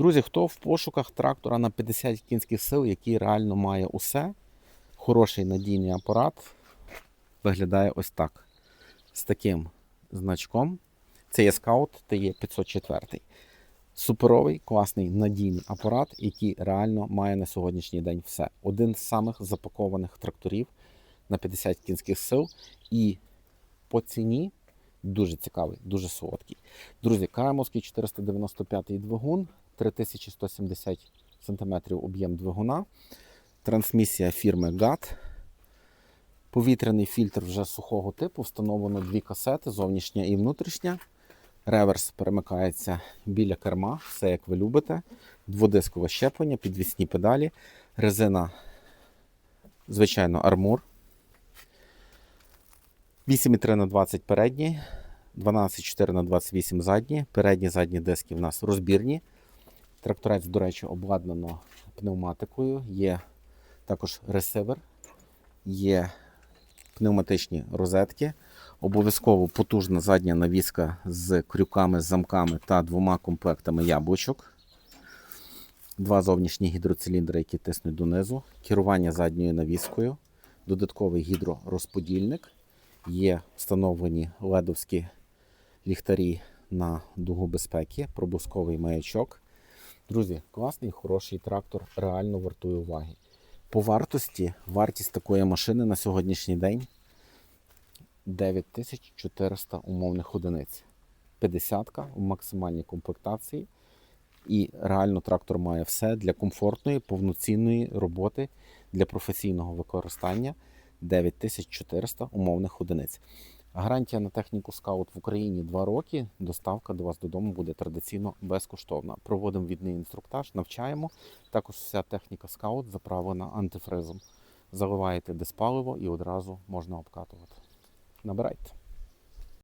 Друзі, хто в пошуках трактора на 50 кінських сил, який реально має усе, хороший надійний апарат, виглядає ось так. З таким значком. Це є скаут ТЕ504. Суперовий, класний, надійний апарат, який реально має на сьогоднішній день все. Один з самих запакованих тракторів на 50 кінських сил. І по ціні дуже цікавий, дуже солодкий. Друзі, Карамовський 495 двигун, 3170 см об'єм двигуна, трансмісія фірми GAT. Повітряний фільтр вже сухого типу, встановлено дві касети, зовнішня і внутрішня. Реверс перемикається біля керма, все як ви любите. Дводискове щеплення, підвісні педалі, резина, звичайно, армур. 8,3 на 20 передні, 12,4 на 28 задні. Передні задні диски в нас розбірні. Тракторець, до речі, обладнано пневматикою. Є також ресивер, є пневматичні розетки. Обов'язково потужна задня навіска з крюками, замками та двома комплектами яблучок. Два зовнішні гідроциліндри, які тиснуть донизу. Керування задньою навіскою. Додатковий гідророзподільник. Є встановлені ледовські ліхтарі на дугу безпеки, проблисковий маячок. Друзі, класний, хороший трактор, реально вартує уваги. По вартості, вартість такої машини на сьогоднішній день 9400 умовних одиниць. 50-ка в максимальній комплектації. І реально трактор має все для комфортної, повноцінної роботи, для професійного використання 9400 умовних одиниць. Гарантія на техніку скаут в Україні 2 роки. Доставка до вас додому буде традиційно безкоштовна. Проводимо від неї інструктаж, навчаємо. Також вся техніка скаут заправлена антифризом. Заливаєте диспаливо і одразу можна обкатувати. Набирайте.